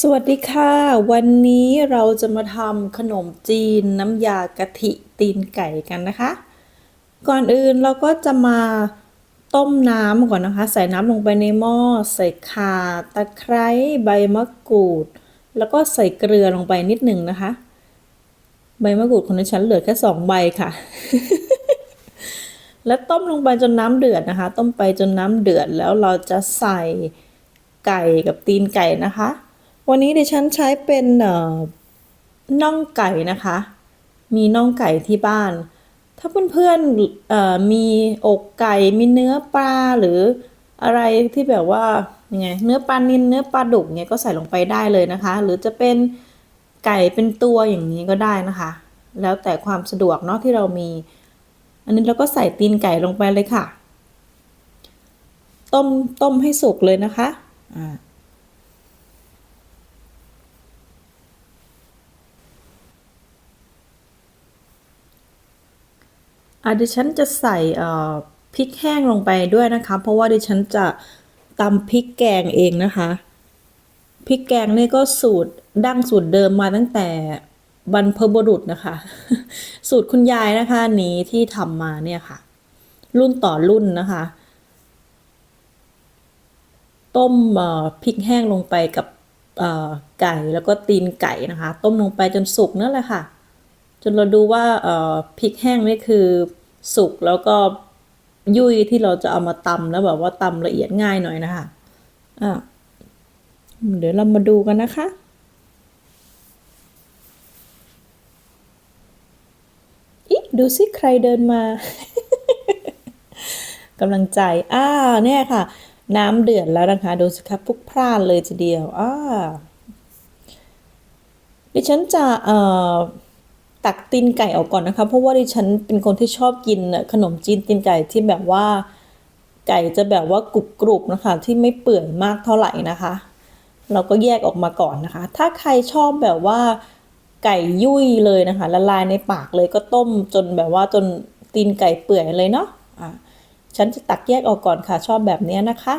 สวัสดีค่ะ วันนี้เราจะมาทำขนมจีนน้ำยากะทิตีนไก่กันนะคะ ก่อนอื่นเราก็จะมาต้มน้ำก่อนนะคะ ใส่น้ำลงไปในหม้อ ใส่ข่าตะไคร้ใบมะกรูด แล้วก็ใส่เกลือลงไปนิดหนึ่งนะคะ ใบมะกรูดของฉันเหลือแค่สองใบค่ะ แล้วต้มลงไปจนน้ำเดือดนะคะ ต้มไปจนน้ำเดือดแล้วเราจะใส่ไก่กับตีนไก่นะคะ วันนี้ดิฉันใช้เป็นเอ่อน่องไก่นะคะ มีน่องไก่ที่บ้าน ถ้าเพื่อนๆเอ่อมีอกไก่มีเนื้อปลาหรืออะไรที่แบบว่ายังไงเนื้อปลานิลเนื้อปลาดุกเนี้ยก็ใส่ลงไปได้เลยนะคะ หรือจะเป็นไก่เป็นตัวอย่างนี้ก็ได้นะคะ แล้วแต่ความสะดวกเนาะที่เรามี อันนี้เราก็ใส่ตีนไก่ลงไปเลยค่ะ ต้มต้มให้สุกเลยนะคะอ่า อะดิฉันจะใส่เอ่อพริกแห้งลงไปด้วยนะคะ เพราะว่าดิฉันจะตำพริกแกงเองนะคะพริกแกงนี่ก็สูตรดั้งสูตรเดิมมาตั้งแต่บรรพบุรุษนะคะ สูตรคุณยายนะคะ นี้ที่ทำมาเนี่ยค่ะ รุ่นต่อรุ่นนะคะ ต้มพริกแห้งลงไปกับไก่แล้วก็ตีนไก่นะคะ ต้มลงไปจนสุกนั่นแหละค่ะ จนเราดูว่าพริกแห้งนี่คือสุกแล้วก็ยุ่ยที่เราจะเอามาตำแล้วแบบว่าตำละเอียดง่ายหน่อยนะคะอะเดี๋ยวเรามาดูกันนะคะอิดูสิใครเดินมากำลังใจ อ่าเนี่ยค่ะ น้ำเดือดแล้วนะคะ ดูสิคะพุกพล่านเลยทีเดียวอ่าดิฉันจะเอ่อ ตักตีนไก่ออกก่อนนะคะ เพราะว่าดิฉันเป็นคนที่ชอบกินขนมจีนตีนไก่ที่แบบว่าไก่จะแบบว่ากรุบกรุบนะคะ ที่ไม่เปื่อยมากเท่าไหร่นะคะ เราก็แยกออกมาก่อนนะคะ ถ้าใครชอบแบบว่าไก่ยุ่ยเลยนะคะละลายในปากเลยก็ต้มจนแบบว่าจนตีนไก่เปื่อยเลยเนาะอะฉันจะตักแยกออกก่อนค่ะ ชอบแบบเนี้ยนะคะ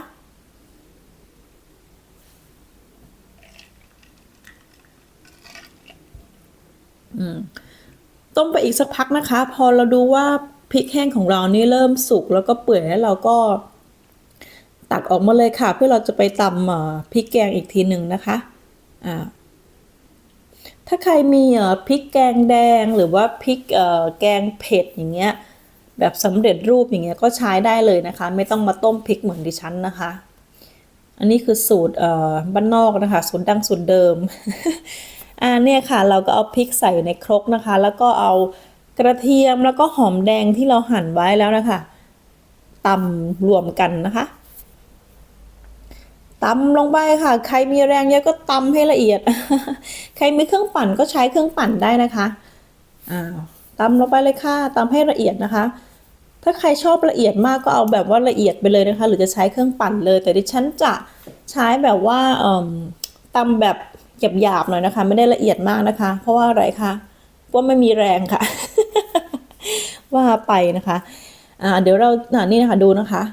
ต้มไปอีกสักพักนะคะ พอเราดูว่าพริกแห้งของเรานี่เริ่มสุกแล้วก็เปื่อยแล้วเราก็ ตักออกมาเลยค่ะ เพื่อเราจะไปตำพริกแกงอีกทีหนึ่งนะคะอ่าถ้าใครมีพริกแกงแดงหรือว่าพริกแกงเผ็ดอย่างเงี้ยแบบสำเร็จรูปอย่างเงี้ยก็ใช้ได้เลยนะคะ ไม่ต้องมาต้มพริกเหมือนดิฉันนะคะ อันนี้คือสูตรบ้านนอกนะคะ สูตรดั้งสูตรเดิม อ่าเนี่ยค่ะเราก็เอาพริกใส่ในครกนะคะ แล้วก็เอากระเทียมแล้วก็หอมแดงที่เราหั่นไว้แล้วนะคะตำรวมกันนะคะตำลงไปค่ะ ใครมีแรงเยอะก็ตำให้ละเอียด ใครมีเครื่องปั่นก็ใช้เครื่องปั่นได้นะคะอ่าตำลงไปเลยค่ะตำให้ละเอียดนะคะ ถ้าใครชอบละเอียดมากก็เอาแบบว่าละเอียดไปเลยนะคะ หรือจะใช้เครื่องปั่นเลย แต่ดิฉันจะใช้แบบว่าตำแบบ หยาบๆหน่อยนะคะ ไม่ได้ละเอียดมากนะคะ เพราะว่าอะไรคะเพราะไม่มีแรงค่ะ ว่าไปนะคะอ่าเดี๋ยวเราอ่านี่นะคะดูนะคะ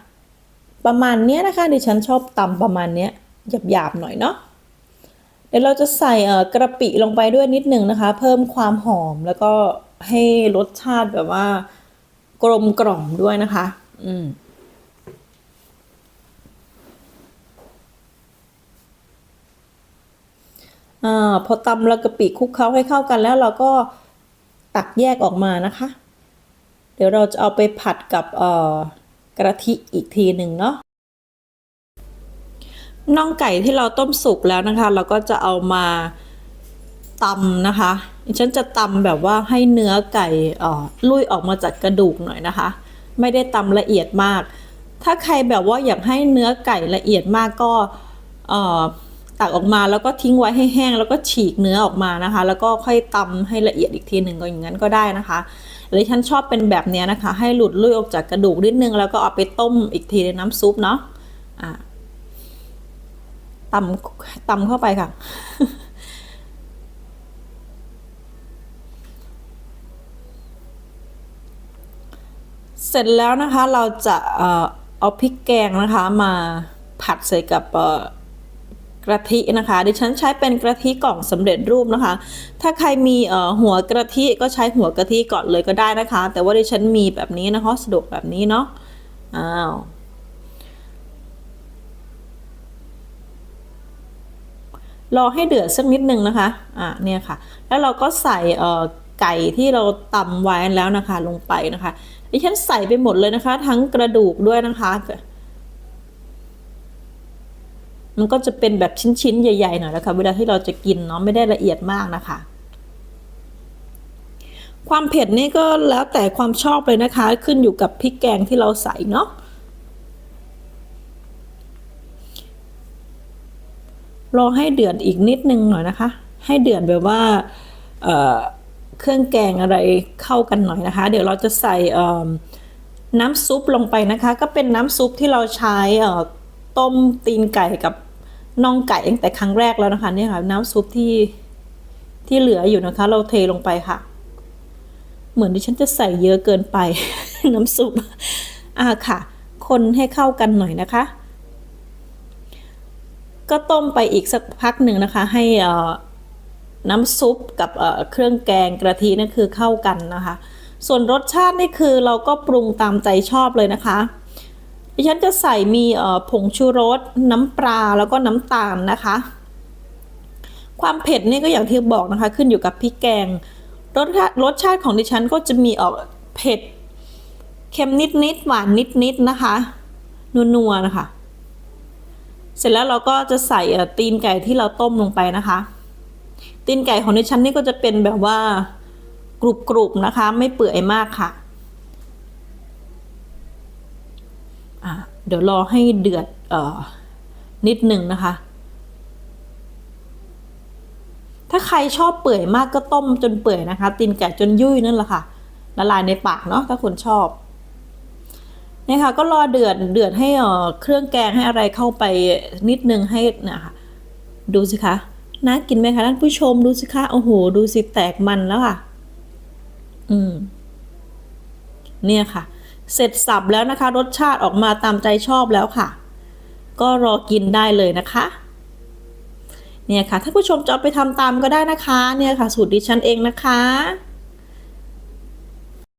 ประมาณเนี้ยนะคะดิฉันชอบตำประมาณเนี้ยหยาบๆหน่อยเนาะเดี๋ยวเราจะใส่เอ่อกระปิลงไปด้วยนิดนึงนะคะ เพิ่มความหอมแล้วก็ให้รสชาติแบบว่า กลมกล่อมด้วยนะคะ อืม อพอตำแล้วกะปิคลุกเคล้าให้เข้ากันแล้วเราก็ตักแยกออกมานะคะ เดี๋ยวเราจะเอาไปผัดกับกระทิอีกทีหนึ่งเนาะน่องไก่ที่เราต้มสุกแล้วนะคะ เราก็จะเอามาตำนะคะฉันจะตำแบบว่าให้เนื้อไก่ลุยออกมาจากกระดูกหน่อยนะคะ ไม่ได้ตำละเอียดมาก ถ้าใครแบบว่าอยากให้เนื้อไก่ละเอียดมากก็ ตักออกมาแล้วก็ทิ้งไว้ให้แห้ง แล้วก็ฉีกเนื้อออกมานะคะ แล้วก็ค่อยตำให้ละเอียดอีกทีหนึ่งก็อย่างนั้นก็ได้นะคะหรือฉันชอบเป็นแบบนี้นะคะ ให้หลุดลุยออกจากกระดูกนิดนึงแล้วก็เอาไปต้มอีกทีในน้ำซุปเนาะอ่าตำตำเข้าไปค่ะเสร็จแล้วนะคะเราจะเอ่อเอาพริกแกงนะคะมาผัดใส่กับ กะทินะคะ ดิฉันใช้เป็นกะทิกล่องสำเร็จรูปนะคะ ถ้าใครมีหัวกะทิก็ใช้หัวกะทิก่อนเลยก็ได้นะคะ แต่ว่าดิฉันมีแบบนี้นะคะสะดวกแบบนี้เนาะอ้าวรอให้เดือดสักนิดนึงนะคะอะเนี่ยค่ะ แล้วเราก็ใส่ไก่ที่เราตำไว้แล้วนะคะลงไปนะคะดิฉันใส่ไปหมดเลยนะคะ ทั้งกระดูกด้วยนะคะ มันก็จะเป็นแบบชิ้นๆ ใหญ่ๆหน่อยนะคะ เวลาที่เราจะกินเนาะไม่ได้ละเอียดมากนะคะ ความเผ็ดนี่ก็แล้วแต่ความชอบเลยนะคะ ขึ้นอยู่กับพริกแกงที่เราใส่เนาะรอให้เดือดอีกนิดนึงหน่อยนะคะ ให้เดือดแบบว่าเเครื่องแกงอะไรเข้ากันหน่อยนะคะ เดี๋ยวเราจะใส่น้ำซุปลงไปนะคะ ก็เป็นน้ำซุปที่เราใช้ ต้มตีนไก่กับน่องไก่ตั้งแต่ครั้งแรกแล้วนะคะเนี่ยค่ะน้ำซุปที่ที่เหลืออยู่นะคะ เราเทลงไปค่ะ เหมือนที่ฉันจะใส่เยอะเกินไป น้ำซุปอ่าค่ะ คนให้เข้ากันหน่อยนะคะ ก็ต้มไปอีกสักพักหนึ่งนะคะ ให้น้ำซุปกับเอ่อเครื่องแกงกระทินั่นคือเข้ากันนะคะ ส่วนรสชาตินี่คือเราก็ปรุงตามใจชอบเลยนะคะ ดิฉันจะใส่มีผงชูรส น้ำปลาแล้วก็น้ำตาลนะคะ ความเผ็ดนี่ก็อย่างที่บอกนะคะ ขึ้นอยู่กับพริกแกงรสชาติรสชาติของดิฉันก็จะมีออกเผ็ดเค็มนิดๆหวานนิดๆนะคะนัวๆนะคะ เสร็จแล้วเราก็จะใส่ตีนไก่ที่เราต้มลงไปนะคะ ตีนไก่ของดิฉันนี่ก็จะเป็นแบบว่ากรุบๆนะคะ ไม่เปื่อยมากค่ะอะ เดี๋ยวรอให้เดือดออนิดหนึ่งนะคะ ถ้าใครชอบเปื่อยมากก็ต้มจนเปื่อยนะคะ ตีนไก่จนยุ่ยนั่นแหละค่ะละลายในปากเนาะถ้าคนชอบนี่ค่ะก็รอเดือดเดือดให้เอ่อเครื่องแกงให้อะไรเข้าไปนิดนึงให้นะคะดูสิคะน่ากินไหมคะท่านผู้ชมดูสิคะโอ้โหดูสิแตกมันแล้วค่ะ อืม เนี่ยค่ะ เสร็จสับแล้วนะคะ รสชาติออกมาตามใจชอบแล้วค่ะ ก็รอกินได้เลยนะคะ เนี่ยค่ะ ถ้าผู้ชมจะไปทำตามก็ได้นะคะ เนี่ยค่ะ สูตรดิฉันเองนะคะ